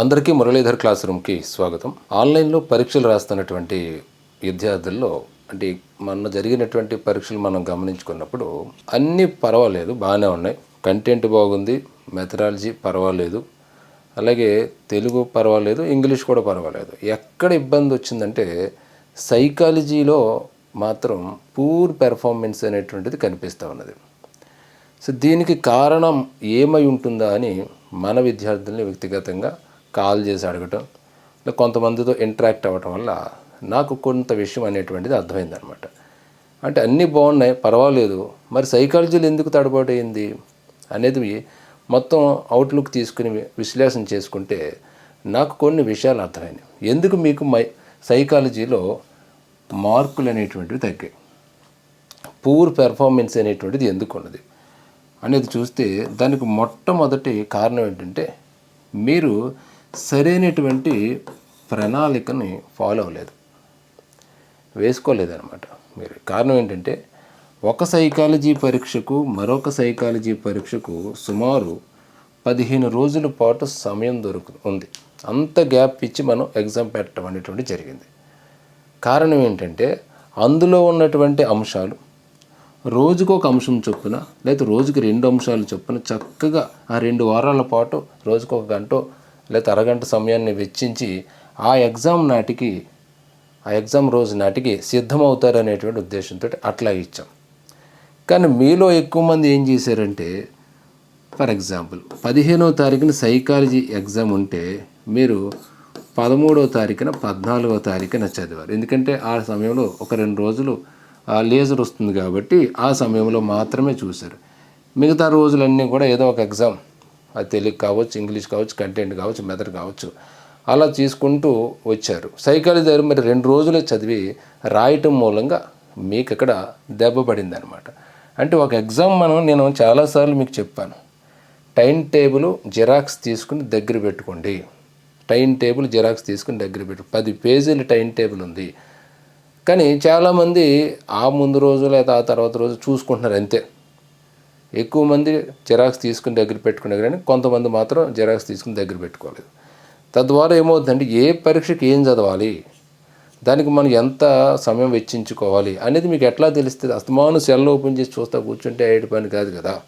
అందరికీ మురళీధర్ క్లాస్ రూమ్కి స్వాగతం. ఆన్లైన్లో పరీక్షలు రాస్తున్నటువంటి విద్యార్థుల్లో అంటే మొన్న జరిగినటువంటి పరీక్షలు మనం గమనించుకున్నప్పుడు అన్నీ పర్వాలేదు బాగానే ఉన్నాయి. కంటెంట్ బాగుంది మెథడాలజీ పర్వాలేదు అలాగే తెలుగు పర్వాలేదు ఇంగ్లీష్ కూడా పర్వాలేదు. ఎక్కడ ఇబ్బంది వచ్చిందంటే సైకాలజీలో మాత్రం పూర్ పెర్ఫార్మెన్స్ అనేటువంటిది కనిపిస్తూ ఉన్నది. సో దీనికి కారణం ఏమై ఉంటుందా అని మన విద్యార్థుల్ని వ్యక్తిగతంగా కాల్ చేసి అడగటం కొంతమందితో ఇంటరాక్ట్ అవ్వటం వల్ల నాకు కొంత విషయం అనేటువంటిది అర్థమైందనమాట. అంటే అన్నీ బాగున్నాయి పర్వాలేదు మరి సైకాలజీలో ఎందుకు తడబాటు అయింది అనేది మొత్తం అవుట్లుక్ తీసుకుని విశ్లేషణ చేసుకుంటే నాకు కొన్ని విషయాలు అర్థమైనాయి ఎందుకు మీకు మై సైకాలజీలో మార్కులు అనేటువంటివి తగ్గాయి? పూర్ పెర్ఫార్మెన్స్ అనేటువంటిది ఎందుకు ఉన్నది? అనేది చూస్తే దానికి మొట్టమొదటి కారణం ఏంటంటే మీరు సరైనటువంటి ప్రణాళికని ఫాలో అవ్వలేదు. వేసుకోలేదన్నమాట. మీరు కారణం ఏంటంటే ఒక సైకాలజీ పరీక్షకు మరొక సైకాలజీ పరీక్షకు సుమారు పదిహేను రోజుల పాటు సమయం దొరుకు ఉంది. అంత గ్యాప్ ఇచ్చి మనం ఎగ్జామ్ పెట్టడం అనేటువంటి జరిగింది. కారణం ఏంటంటే అందులో ఉన్నటువంటి అంశాలు రోజుకు ఒక అంశం చొప్పున లేదా రోజుకి రెండు అంశాలు చొప్పున చక్కగా ఆ రెండు వారాల పాటు రోజుకు ఒక గంట లేదా అరగంట సమయాన్ని వెచ్చించి ఆ ఎగ్జామ్ నాటికి ఆ ఎగ్జామ్ రోజు నాటికి సిద్ధమవుతారు అనేటువంటి ఉద్దేశంతో అట్లా ఇచ్చాం. కానీ మీలో ఎక్కువ మంది ఏం చేశారంటే ఫర్ ఎగ్జాంపుల్ పదిహేనో తారీఖున సైకాలజీ ఎగ్జామ్ ఉంటే మీరు పదమూడవ తారీఖున పద్నాలుగో తారీఖున చదివారు. ఎందుకంటే ఆ సమయంలో ఒక రెండు రోజులు ఆ లేజర్ వస్తుంది కాబట్టి ఆ సమయంలో మాత్రమే చూశారు. మిగతా రోజులన్నీ కూడా ఏదో ఒక ఎగ్జామ్ అది తెలుగు కావచ్చు ఇంగ్లీష్ కావచ్చు కంటెంట్ కావచ్చు మెథడ్ కావచ్చు. అలా తీసుకుంటూ వచ్చారు. సైకాలజీ దగ్గర మరి రెండు రోజులే చదివి రాయటం మూలంగా మీకు ఇక్కడ దెబ్బ పడింది అనమాట అంటే ఒక ఎగ్జామ్ మనం నేను చాలాసార్లు మీకు చెప్పాను. టైం టేబుల్ జిరాక్స్ తీసుకుని దగ్గర పెట్టుకోండి. టైం టేబుల్ జిరాక్స్ తీసుకుని దగ్గర పెట్టు. పది పేజీల టైం టేబుల్ ఉంది. కానీ చాలామంది ఆ ముందు రోజు లేదా ఆ తర్వాత రోజు చూసుకుంటున్నారు అంతే. ఎక్కువ మంది జిరాక్స్ తీసుకుని దగ్గర పెట్టుకున్నారు కానీ కొంతమంది మాత్రం జిరాక్స్ తీసుకుని దగ్గర పెట్టుకోలేదు. తద్వారా ఏమవుతుందంటే ఏ పరీక్షకి ఏం చదవాలి? దానికి మనం ఎంత సమయం వెచ్చించుకోవాలి? అనేది మీకు ఎట్లా తెలుస్తుంది? అస్తమాను సెల్ ఓపెన్ చేసి చూస్తా కూర్చుంటే ఏడు పని కాదు కదా?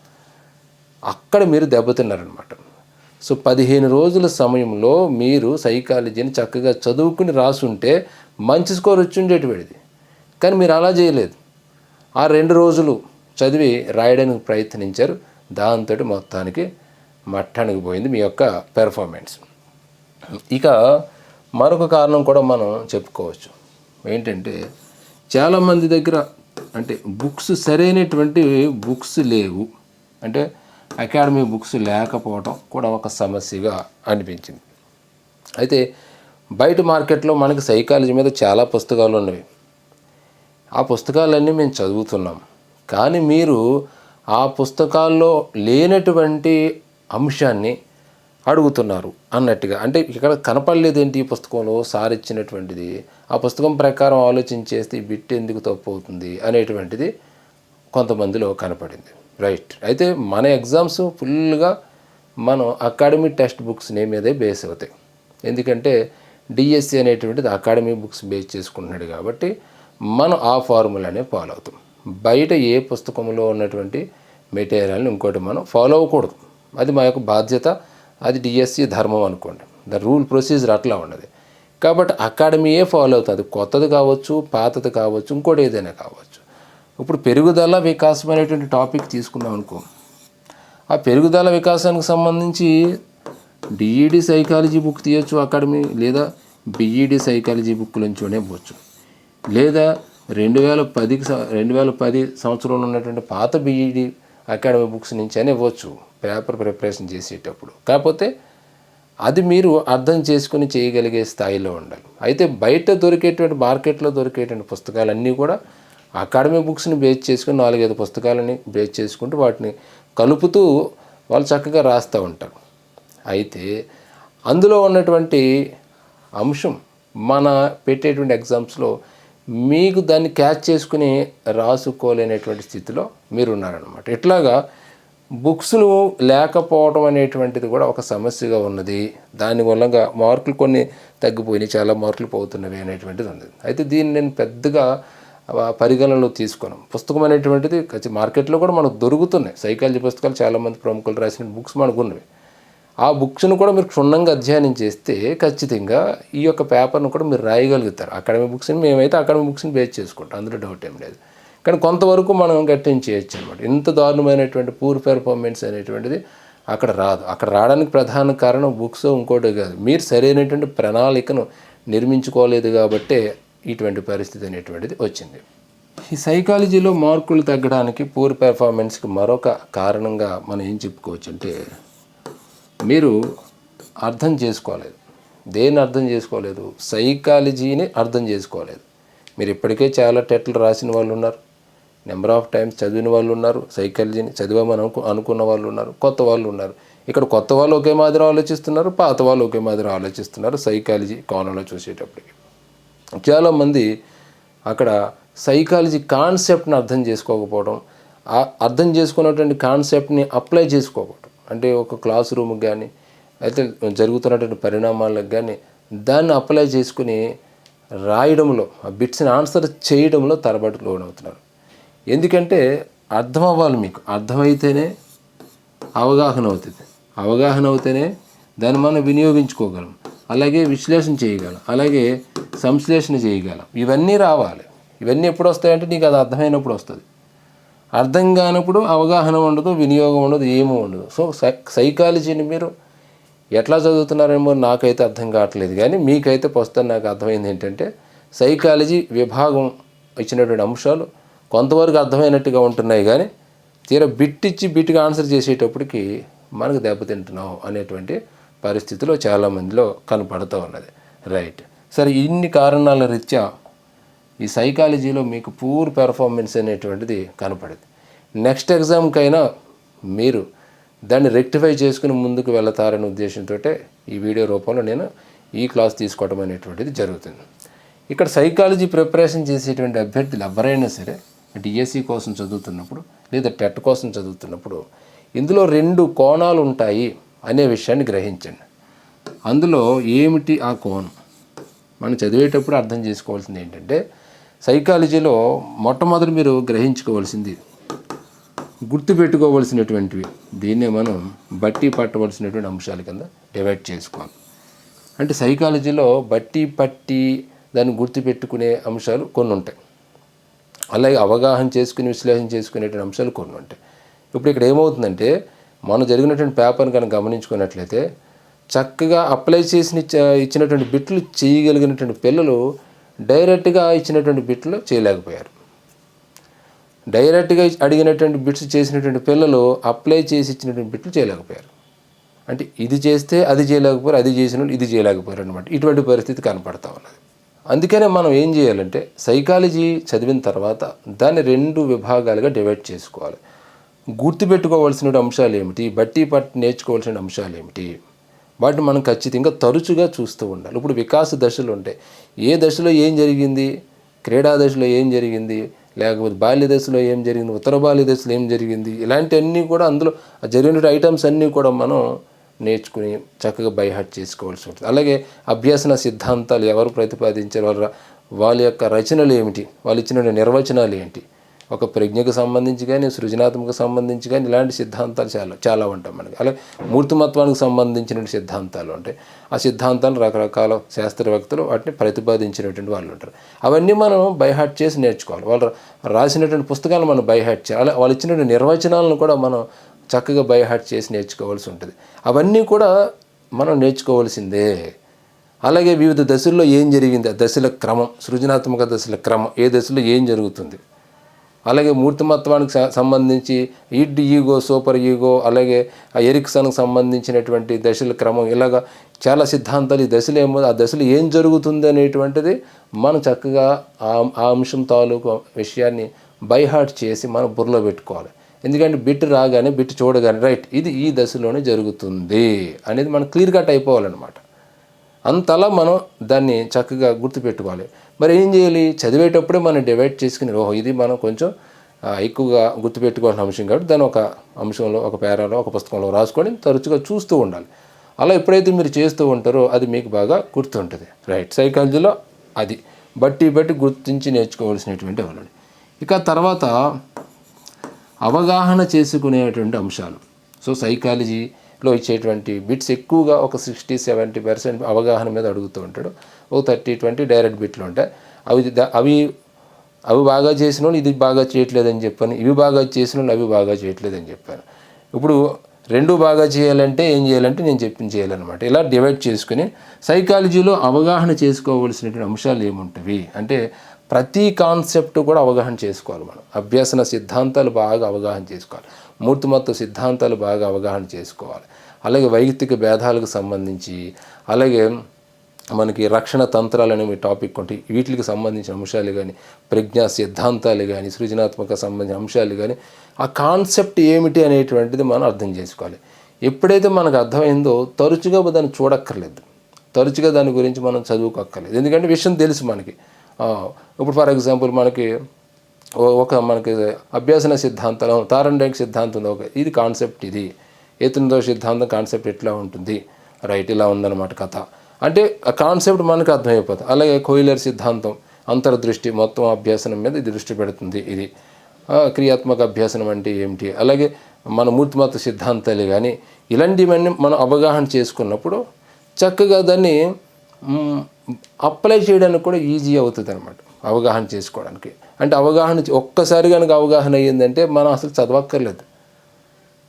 అక్కడ మీరు దెబ్బతిన్నారనమాట. సో పదిహేను రోజుల సమయంలో మీరు సైకాలజీని చక్కగా చదువుకుని రాసుంటే మంచి స్కోర్ వచ్చి ఉండేటివాడిది. కానీ మీరు అలా చేయలేదు. ఆ రెండు రోజులు చదివి రాయడానికి ప్రయత్నించారు. దాంతో మొత్తానికి మట్టానికి పోయింది మీ యొక్క పెర్ఫార్మెన్స్ ఇక మరొక కారణం కూడా మనం చెప్పుకోవచ్చు. ఏంటంటే చాలామంది దగ్గర అంటే బుక్స్ సరైనటువంటి బుక్స్ లేవు. అంటే అకాడమీ బుక్స్ లేకపోవడం కూడా ఒక సమస్యగా అనిపించింది. అయితే బయట మార్కెట్లో మనకి సైకాలజీ మీద చాలా పుస్తకాలు ఉన్నవి. ఆ పుస్తకాలన్నీ మేము చదువుతున్నాం. కానీ మీరు ఆ పుస్తకాల్లో లేనటువంటి అంశాన్ని అడుగుతున్నారు అన్నట్టుగా. అంటే ఇక్కడ కనపడలేదు ఏంటి ఈ పుస్తకంలో? సార్ ఇచ్చినటువంటిది. ఆ పుస్తకం ప్రకారం ఆలోచించేస్తే బిట్ ఎందుకు తప్పు అవుతుంది అనేటువంటిది కొంతమందిలో కనపడింది. రైట్ అయితే మన ఎగ్జామ్స్ ఫుల్గా మనం అకాడమీ టెక్స్ట్ బుక్స్ మీదే బేస్ అవుతాయి. ఎందుకంటే డిఎస్సి అనేటువంటిది అకాడమీ బుక్స్ బేస్ చేసుకుంటున్నాడు కాబట్టి మనం ఆ ఫార్ములానే ఫాలో అవుతాం. బయట ఏ పుస్తకంలో ఉన్నటువంటి మెటీరియల్ని ఇంకోటి మనం ఫాలో అవ్వకూడదు. అది మా యొక్క బాధ్యత. అది డిఎస్సి ధర్మం అనుకోండి. ద రూల్ ప్రొసీజర్ అట్లా ఉన్నది. కాబట్టి అకాడమీయే ఫాలో అవుతుంది. కొత్తది కావచ్చు పాతది కావచ్చు ఇంకోటి ఏదైనా కావచ్చు. ఇప్పుడు పెరుగుదల వికాసం అనేటువంటి టాపిక్ తీసుకున్నాం అనుకో. ఆ పెరుగుదల వికాసానికి సంబంధించి డిఈడి సైకాలజీ బుక్ తీయచ్చు అకాడమీ లేదా బిఈడి సైకాలజీ బుక్ నుంచోనే పోవచ్చు. లేదా రెండు వేల పదికి రెండు వేల పది సంవత్సరంలో ఉన్నటువంటి పాత బీఈడి అకాడమీ బుక్స్ నుంచి అయినా ఇవ్వచ్చు పేపర్ ప్రిపరేషన్ చేసేటప్పుడు. కాకపోతే అది మీరు అర్థం చేసుకుని చేయగలిగే స్థాయిలో ఉండాలి. అయితే బయట దొరికేటువంటి మార్కెట్లో దొరికేటువంటి పుస్తకాలన్నీ కూడా అకాడమీ బుక్స్ని బేస్ చేసుకుని నాలుగైదు పుస్తకాలని బేస్ చేసుకుంటూ వాటిని కలుపుతూ వాళ్ళు చక్కగా రాస్తూ ఉంటారు. అయితే అందులో ఉన్నటువంటి అంశం మన పెట్టేటువంటి ఎగ్జామ్స్లో మీకు దాన్ని క్యాచ్ చేసుకుని రాసుకోలేనటువంటి స్థితిలో మీరు ఉన్నారనమాట ఇట్లాగా బుక్స్ను లేకపోవడం అనేటువంటిది కూడా ఒక సమస్యగా ఉన్నది. దాని మార్కులు కొన్ని తగ్గిపోయినాయి చాలా మార్కులు పోతున్నవి అనేటువంటిది ఉంది అయితే దీన్ని నేను పెద్దగా పరిగణనలో తీసుకున్నాం పుస్తకం అనేటువంటిది మార్కెట్లో కూడా మనకు దొరుకుతున్నాయి. సైకాలజీ పుస్తకాలు చాలామంది ప్రముఖులు రాసిన బుక్స్ మనకు ఉన్నవి. ఆ బుక్స్ను కూడా మీరు క్షుణ్ణంగా అధ్యయనం చేస్తే ఖచ్చితంగా ఈ యొక్క పేపర్ను కూడా మీరు రాయగలుగుతారు. అకాడమిక్ బుక్స్ని మేమైతే అకాడమిక్ బుక్స్ని బేస్ చేసుకుంటాం. అందులో డౌట్ ఏం లేదు. కానీ కొంతవరకు మనం గట్టింగ్ చేయొచ్చు అనమాట ఇంత దారుణమైనటువంటి పూర్ పెర్ఫార్మెన్స్ అనేటువంటిది అక్కడ రాదు. అక్కడ రావడానికి ప్రధాన కారణం బుక్స్ ఇంకోటి కాదు. మీరు సరైనటువంటి ప్రణాళికను నిర్మించుకోలేదు కాబట్టే ఇటువంటి పరిస్థితి అనేటువంటిది వచ్చింది. ఈ సైకాలజీలో మార్కులు తగ్గడానికి పూర్ పెర్ఫార్మెన్స్కి మరొక కారణంగా మనం ఏం చెప్పుకోవచ్చు అంటే మీరు అర్థం చేసుకోలేదు. దేన్ని అర్థం చేసుకోలేదు? సైకాలజీని అర్థం చేసుకోలేదు. మీరు ఇప్పటికే చాలా టెట్లు రాసిన వాళ్ళు ఉన్నారు. నెంబర్ ఆఫ్ టైమ్స్ చదివిన వాళ్ళు ఉన్నారు. సైకాలజీని చదివామని అనుకు అనుకున్న వాళ్ళు ఉన్నారు. కొత్త వాళ్ళు ఉన్నారు. ఇక్కడ కొత్త వాళ్ళు ఒకే మాదిరి ఆలోచిస్తున్నారు పాత వాళ్ళు ఒకే మాదిరి ఆలోచిస్తున్నారు సైకాలజీ కోణంలో చూసేటప్పటికి. చాలామంది అక్కడ సైకాలజీ కాన్సెప్ట్ని అర్థం చేసుకోకపోవడం అర్థం చేసుకున్నటువంటి కాన్సెప్ట్ని అప్లై చేసుకోకపోవడం అంటే ఒక క్లాస్ రూమ్కి కానీ అయితే జరుగుతున్నటువంటి పరిణామాలకు కానీ దాన్ని అప్లై చేసుకుని రాయడంలో ఆ బిట్స్ని ఆన్సర్ చేయడంలో తరబడి లోనవుతున్నారు. ఎందుకంటే అర్థం అవ్వాలి మీకు. అర్థమైతేనే అవగాహన అవుతుంది. అవగాహన అవుతేనే దాన్ని మనం వినియోగించుకోగలం. అలాగే విశ్లేషణ చేయగలం. అలాగే సంశ్లేషణ చేయగలం. ఇవన్నీ రావాలి. ఇవన్నీ ఎప్పుడు వస్తాయంటే నీకు అది అర్థమైనప్పుడు వస్తుంది. అర్థం కానప్పుడు అవగాహన ఉండదు వినియోగం ఉండదు ఏమీ ఉండదు. సో సై సైకాలజీని మీరు ఎట్లా చదువుతున్నారేమో నాకైతే అర్థం కావట్లేదు. కానీ మీకైతే ప్రస్తుతం నాకు అర్థమైంది ఏంటంటే సైకాలజీ విభాగం ఇచ్చినటువంటి అంశాలు కొంతవరకు అర్థమైనట్టుగా ఉంటున్నాయి. కానీ తీరా బిట్టిచ్చి బిట్టిగా ఆన్సర్ చేసేటప్పటికి మనకు దెబ్బతింటున్నాం అనేటువంటి పరిస్థితిలో చాలామందిలో కనపడుతూ ఉన్నది. రైట్. సరే ఇన్ని కారణాల రీత్యా ఈ సైకాలజీలో మీకు పూర్ పెర్ఫార్మెన్స్ అనేటువంటిది కనపడదు. నెక్స్ట్ ఎగ్జామ్కైనా మీరు దాన్ని రెక్టిఫై చేసుకుని ముందుకు వెళతారనే ఉద్దేశంతో ఈ వీడియో రూపంలో నేను ఈ క్లాస్ తీసుకోవడం అనేటువంటిది జరుగుతుంది. ఇక్కడ సైకాలజీ ప్రిపరేషన్ చేసేటువంటి అభ్యర్థులు ఎవరైనా సరే డిఎస్సి కోసం చదువుతున్నప్పుడు లేదా టెట్ కోసం చదువుతున్నప్పుడు ఇందులో రెండు కోణాలు ఉంటాయి అనే విషయాన్ని గ్రహించండి. అందులో ఏమిటి ఆ కోణం? మనం చదివేటప్పుడు అర్థం చేసుకోవాల్సింది ఏంటంటే సైకాలజీలో మొట్టమొదటి మీరు గ్రహించుకోవాల్సింది గుర్తుపెట్టుకోవలసినటువంటివి. దీన్నే మనం బట్టి పట్టవలసినటువంటి అంశాల కింద డివైడ్ చేసుకోవాలి. అంటే సైకాలజీలో బట్టి పట్టి దాన్ని గుర్తుపెట్టుకునే అంశాలు కొన్ని ఉంటాయి. అలాగే అవగాహన చేసుకుని విశ్లేషణ చేసుకునేటువంటి అంశాలు కొన్ని ఉంటాయి. ఇప్పుడు ఇక్కడ ఏమవుతుందంటే మనం జరిగినటువంటి పేపర్ని కనుక గమనించుకున్నట్లయితే చక్కగా అప్లై చేసిన ఇచ్చినటువంటి బిట్లు చేయగలిగినటువంటి పిల్లలు డైరెక్ట్గా ఇచ్చినటువంటి బిట్లు చేయలేకపోయారు. డైరెక్ట్గా అడిగినటువంటి బిట్స్ చేసినటువంటి పిల్లలు అప్లై చేసి ఇచ్చినటువంటి బిట్లు చేయలేకపోయారు. అంటే ఇది చేస్తే అది చేయలేకపోయారు అది చేసిన ఇది చేయలేకపోయారు అనమాట ఇటువంటి పరిస్థితి కనపడతా ఉన్నది. అందుకనే మనం ఏం చేయాలంటే సైకాలజీ చదివిన తర్వాత దాన్ని రెండు విభాగాలుగా డివైడ్ చేసుకోవాలి. గుర్తుపెట్టుకోవాల్సిన అంశాలు ఏమిటి? బట్టి పట్టి నేర్చుకోవాల్సిన అంశాలు ఏమిటి? వాటిని మనం ఖచ్చితంగా తరచుగా చూస్తూ ఉండాలి. ఇప్పుడు వికాస దశలు ఉంటాయి ఏ దశలో ఏం జరిగింది? క్రీడా దశలో ఏం జరిగింది? లేకపోతే బాల్య దశలో ఏం జరిగింది? ఉత్తర బాల్య దశలో ఏం జరిగింది? ఇలాంటివన్నీ కూడా అందులో జరిగిన ఐటమ్స్ అన్నీ కూడా మనం నేర్చుకుని చక్కగా బైహార్ట్ చేసుకోవాల్సి ఉంటుంది. అలాగే అభ్యసన సిద్ధాంతాలు ఎవరు ప్రతిపాదించారు? వాళ్ళ వాళ్ళ యొక్క రచనలు ఏమిటి? వాళ్ళు ఇచ్చిన నిర్వచనాలు ఏంటి? ఒక ప్రజ్ఞకు సంబంధించి కానీ సృజనాత్మక సంబంధించి కానీ ఇలాంటి సిద్ధాంతాలు చాలా చాలా ఉంటాయి మనకి. అలాగే మూర్తిమత్వానికి సంబంధించిన సిద్ధాంతాలు ఉంటాయి. ఆ సిద్ధాంతాలు రకరకాల శాస్త్రవేత్తలు వాటిని ప్రతిపాదించినటువంటి వాళ్ళు ఉంటారు. అవన్నీ మనం బైహార్ట్ చేసి నేర్చుకోవాలి. వాళ్ళు రాసినటువంటి పుస్తకాలు మనం బైహార్ట్ చేయాలి అలా వాళ్ళు ఇచ్చినటువంటి నిర్వచనాలను కూడా మనం చక్కగా బైహార్ట్ చేసి నేర్చుకోవాల్సి ఉంటుంది. అవన్నీ కూడా మనం నేర్చుకోవాల్సిందే. అలాగే వివిధ దశల్లో ఏం జరిగింది? ఆ దశల క్రమం సృజనాత్మక దశల క్రమం ఏ దశలో ఏం జరుగుతుంది? అలాగే మూర్తిమత్వానికి సంబంధించి ఇడ్ ఈగో సూపర్ ఈగో అలాగే ఆ ఎరిక్సన్కి సంబంధించినటువంటి దశల క్రమం ఇలాగా చాలా సిద్ధాంతాలు ఈ దశలు ఏమో ఆ దశలో ఏం జరుగుతుంది అనేటువంటిది మనం చక్కగా ఆ అంశం తాలూకు విషయాన్ని బైహార్ట్ చేసి మనం బుర్రలో పెట్టుకోవాలి. ఎందుకంటే బిట్ రాగానే బిట్ చూడగానే రైట్ ఇది ఈ దశలోనే జరుగుతుంది అనేది మనం క్లియర్ కట్ అయిపోవాలన్నమాట అంతలా మనం దాన్ని చక్కగా గుర్తుపెట్టుకోవాలి. మరి ఏం చేయాలి? చదివేటప్పుడే మనం డివైడ్ చేసుకుని ఓహో ఇది మనం కొంచెం ఎక్కువగా గుర్తుపెట్టుకోవాల్సిన అంశం కాబట్టి దాన్ని ఒక అంశంలో ఒక పేరాలో ఒక పుస్తకంలో రాసుకొని తరచుగా చూస్తూ ఉండాలి. అలా ఎప్పుడైతే మీరు చేస్తూ ఉంటారో అది మీకు బాగా గుర్తుంటుంది. రైట్ సైకాలజీలో అది. బట్టి బట్టి గుర్తించి నేర్చుకోవాల్సినటువంటి వాళ్ళు ఇక తర్వాత అవగాహన చేసుకునేటువంటి అంశాలు. సో సైకాలజీ లో ఇచ్చేటువంటి బిట్స్ ఎక్కువగా ఒక సిక్స్టీ సెవెంటీ పర్సెంట్ అవగాహన మీద అడుగుతూ ఉంటాడు. ఒక థర్టీ ట్వంటీ డైరెక్ట్ బిట్లు ఉంటాయి. అవి అవి అవి బాగా చేసిన వాళ్ళు ఇది బాగా చేయట్లేదని చెప్పాను ఇవి బాగా చేసిన వాళ్ళు అవి బాగా చేయట్లేదని చెప్పాను ఇప్పుడు రెండు బాగా చేయాలంటే ఏం చేయాలంటే నేను చెప్పిన చేయాలన్నమాట. ఇలా డివైడ్ చేసుకుని సైకాలజీలో అవగాహన చేసుకోవాల్సినటువంటి అంశాలు ఏముంటవి? అంటే ప్రతి కాన్సెప్ట్ కూడా అవగాహన చేసుకోవాలి మనం. అభ్యసన సిద్ధాంతాలు బాగా అవగాహన చేసుకోవాలి. మూర్తిమత్వ సిద్ధాంతాలు బాగా అవగాహన చేసుకోవాలి. అలాగే వైయక్తిక భేదాలకు సంబంధించి అలాగే మనకి రక్షణ తంత్రాలు అనే టాపిక్ ఉంటాయి. వీటికి సంబంధించిన అంశాలు కానీ ప్రజ్ఞా సిద్ధాంతాలు కానీ సృజనాత్మక సంబంధించిన అంశాలు కానీ ఆ కాన్సెప్ట్ ఏమిటి అనేటువంటిది మనం అర్థం చేసుకోవాలి. ఎప్పుడైతే మనకు అర్థమైందో తరచుగా దాన్ని చూడక్కర్లేదు. తరచుగా దాని గురించి మనం చదువుకోక్కర్లేదు. ఎందుకంటే విషయం తెలుసు మనకి. ఇప్పుడు ఫర్ ఎగ్జాంపుల్ మనకి ఒక మనకి అభ్యాసన సిద్ధాంతం తారండేక్ సిద్ధాంతం ఉంది. ఒక ఇది కాన్సెప్ట్ ఇది. ఏతుందో సిద్ధాంతం కాన్సెప్ట్ ఎట్లా ఉంటుంది? రైట్ ఇలా ఉందన్నమాట కథ. అంటే ఆ కాన్సెప్ట్ మనకు అర్థమైపోతుంది. అలాగే కోయిలర్ సిద్ధాంతం అంతర్దృష్టి మొత్తం అభ్యాసనం మీద ఇది దృష్టి పెడుతుంది ఇది. క్రియాత్మక అభ్యాసనం అంటే ఏమిటి? అలాగే మన మూర్తిమత్వ సిద్ధాంతాలు కానీ ఇలాంటివన్నీ మనం అవగాహన చేసుకున్నప్పుడు చక్కగా దాన్ని అప్లై చేయడానికి కూడా ఈజీ అవుతుంది అనమాట అవగాహన చేసుకోవడానికి. అంటే అవగాహన ఒక్కసారి కనుక అవగాహన అయ్యిందంటే మనం అసలు చదవక్కర్లేదు.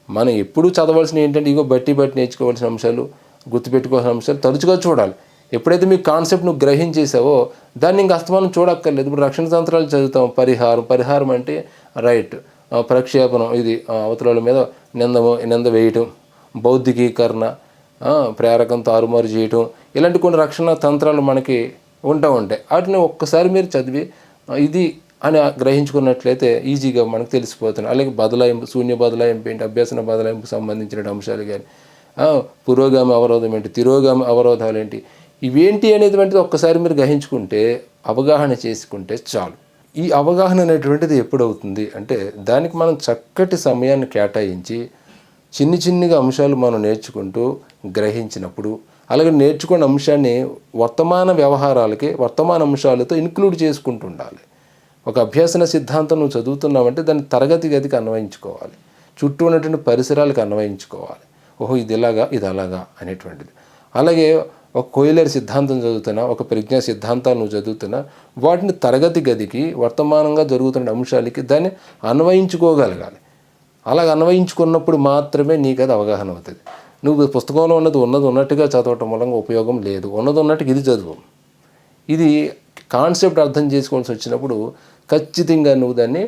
మనం ఎప్పుడూ చదవాల్సిన ఏంటంటే ఇగో బట్టి బట్టి నేర్చుకోవాల్సిన అంశాలు గుర్తుపెట్టుకోవాల్సిన అంశాలు తరచుగా చూడాలి. ఎప్పుడైతే మీ కాన్సెప్ట్ నువ్వు గ్రహించేసావో దాన్ని ఇంకా అస్తమానం చూడక్కర్లేదు. ఇప్పుడు రక్షణ తంత్రాలు చదువుతాం పరిహారం. పరిహారం అంటే రైట్ ప్రక్షేపణం ఇది అవతల మీద నింద నింద వేయటం బౌద్ధికీకరణ ప్రేరకం తారుమారు చేయటం ఇలాంటి కొన్ని రక్షణ తంత్రాలు మనకి ఉంటా ఉంటాయి. వాటిని ఒక్కసారి మీరు చదివి ఇది అని గ్రహించుకున్నట్లయితే ఈజీగా మనకు తెలిసిపోతుంది. అలాగే బదలాయింపు శూన్య బదలాయింపు ఏంటి అభ్యసన బదలాయింపు సంబంధించిన అంశాలు కానీ పురోగామి అవరోధం ఏంటి తిరోగామి అవరోధాలు ఏంటి ఇవేంటి అనేటువంటిది ఒక్కసారి మీరు గ్రహించుకుంటే అవగాహన చేసుకుంటే చాలు. ఈ అవగాహన అనేటువంటిది ఎప్పుడవుతుంది అంటే దానికి మనం చక్కటి సమయాన్ని కేటాయించి చిన్ని చిన్నిగా అంశాలు మనం నేర్చుకుంటూ గ్రహించినప్పుడు అలాగే నేర్చుకున్న అంశాన్ని వర్తమాన వ్యవహారాలకి వర్తమాన అంశాలతో ఇన్క్లూడ్ చేసుకుంటూ ఉండాలి ఒక అభ్యసన సిద్ధాంతం నువ్వు చదువుతున్నావంటే దాన్ని తరగతి గదికి అన్వయించుకోవాలి. చుట్టూ ఉన్నటువంటి పరిసరాలకు అన్వయించుకోవాలి. ఓహో ఇది ఇలాగా ఇది అలాగా అనేటువంటిది. అలాగే ఒక కోయిలర్ సిద్ధాంతం చదువుతున్నా ఒక ప్రజ్ఞా సిద్ధాంతాలు నువ్వు చదువుతున్నా వాటిని తరగతి గదికి వర్తమానంగా జరుగుతున్న అంశాలకి దాన్ని అన్వయించుకోగలగాలి. అలాగ అన్వయించుకున్నప్పుడు మాత్రమే నీకు అది అవగాహన అవుతుంది. నువ్వు పుస్తకంలో ఉన్నది ఉన్నది ఉన్నట్టుగా చదవటం మూలంగా ఉపయోగం లేదు. ఉన్నది ఉన్నట్టుగా ఇది చదువు. ఇది కాన్సెప్ట్ అర్థం చేసుకోవాల్సి వచ్చినప్పుడు ఖచ్చితంగా నువ్వు దాన్ని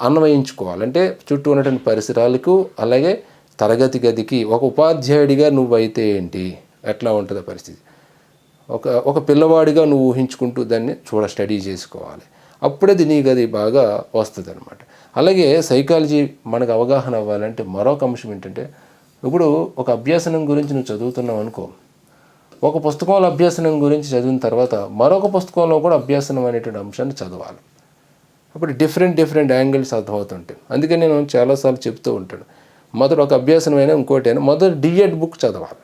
అన్వయించుకోవాలి. అంటే చుట్టూ ఉన్నటువంటి పరిసరాలకు అలాగే తరగతి గదికి ఒక ఉపాధ్యాయుడిగా నువ్వైతే ఏంటి? ఎట్లా ఉంటుందో పరిస్థితి? ఒక ఒక పిల్లవాడిగా నువ్వు ఊహించుకుంటూ దాన్ని చూడ స్టడీ చేసుకోవాలి. అప్పుడే నీకు అది బాగా వస్తుంది అనమాట అలాగే సైకాలజీ మనకు అవగాహన అవ్వాలంటే మరొక అంశం ఏంటంటే ఇప్పుడు ఒక అభ్యాసనం గురించి నువ్వు చదువుతున్నావు అనుకో ఒక పుస్తకంలో అభ్యాసనం గురించి చదివిన తర్వాత మరొక పుస్తకంలో కూడా అభ్యాసనం అనేటువంటి అంశాన్ని చదవాలి. అప్పుడు డిఫరెంట్ డిఫరెంట్ యాంగిల్స్ అర్థమవుతుంటాయి. అందుకే నేను చాలాసార్లు చెప్తూ ఉంటాను మొదట ఒక అభ్యాసనమైనా అయినా ఇంకోటి అయినా మొదట డిఎడ్ బుక్ చదవాలి.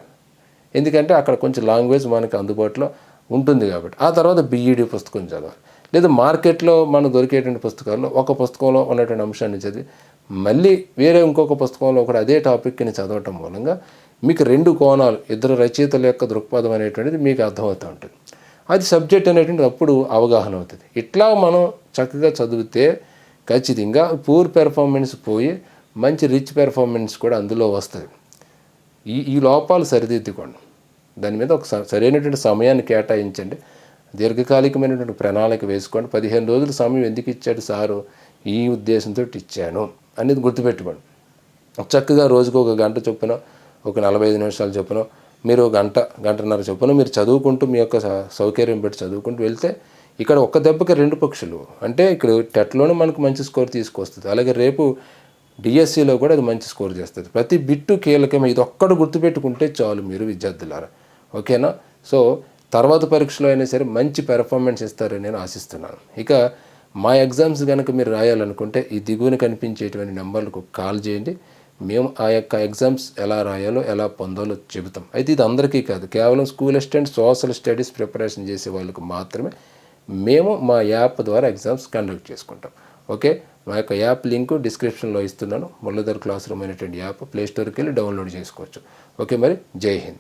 ఎందుకంటే అక్కడ కొంచెం లాంగ్వేజ్ మనకు అందుబాటులో ఉంటుంది కాబట్టి ఆ తర్వాత బిఈడి పుస్తకం చదవాలి. లేదా మార్కెట్లో మనకు దొరికేటువంటి పుస్తకాల్లో ఒక పుస్తకంలో ఉన్నటువంటి అంశాన్ని చదివి మళ్ళీ వేరే ఇంకొక పుస్తకంలో ఒకటి అదే టాపిక్ని చదవటం మూలంగా మీకు రెండు కోణాలు ఇద్దరు రచయితల యొక్క దృక్పథం అనేటువంటిది మీకు అర్థమవుతూ ఉంటుంది. అది సబ్జెక్ట్ అనేటువంటిది అప్పుడు అవగాహన అవుతుంది. ఇట్లా మనం చక్కగా చదివితే ఖచ్చితంగా పూర్ పెర్ఫార్మెన్స్ పోయి మంచి రిచ్ పెర్ఫార్మెన్స్ కూడా అందులో వస్తుంది ఈ ఈ లోపాలు సరిదిద్దుకోండి. దాని మీద ఒక స- సరైనటువంటి సమయాన్ని కేటాయించండి. దీర్ఘకాలికమైనటువంటి ప్రణాళిక వేసుకోండి. పదిహేను రోజుల సమయం ఎందుకు ఇచ్చాడు సారు? ఈ ఉద్దేశంతో ఇచ్చాను అనేది గుర్తుపెట్టుకోండి. చక్కగా రోజుకు ఒక గంట చొప్పున ఒక నలభై ఐదు నిమిషాలు చొప్పున మీరు ఒక గంట గంటన్నర చొప్పున మీరు చదువుకుంటూ మీ యొక్క సౌకర్యం పెట్టి చదువుకుంటూ వెళ్తే ఇక్కడ ఒక్క దెబ్బకి రెండు పక్షులు. అంటే ఇక్కడ టెట్లోనే మనకు మంచి స్కోర్ తీసుకొస్తుంది. అలాగే రేపు డిఎస్సిలో కూడా అది మంచి స్కోర్ చేస్తుంది. ప్రతి బిట్టు కీలకమే. ఇది ఒక్కడు గుర్తుపెట్టుకుంటే చాలు మీరు విద్యార్థులారా. ఓకేనా? సో తర్వాత పరీక్షలో అయినా సరే మంచి పెర్ఫార్మెన్స్ ఇస్తారని నేను ఆశిస్తున్నాను. ఇక మా ఎగ్జామ్స్ కనుక మీరు రాయాలనుకుంటే ఈ దిగువన కనిపించేటువంటి నెంబర్లకు కాల్ చేయండి. మేము ఆ యొక్క ఎగ్జామ్స్ ఎలా రాయాలో ఎలా పొందాలో చెబుతాం. అయితే ఇది అందరికీ కాదు. కేవలం school assistant social studies preparation చేసే వాళ్ళకు మాత్రమే మేము మా యాప్ ద్వారా ఎగ్జామ్స్ కండక్ట్ చేసుకుంటాం. ఓకే? మా యొక్క యాప్ లింక్ డిస్క్రిప్షన్లో ఇస్తున్నాను. మురళీధర్ క్లాస్ రూమ్ అనేటువంటి యాప్ ప్లే స్టోర్కి వెళ్ళి డౌన్లోడ్ చేసుకోవచ్చు. ఓకే మరి? జై హింద్.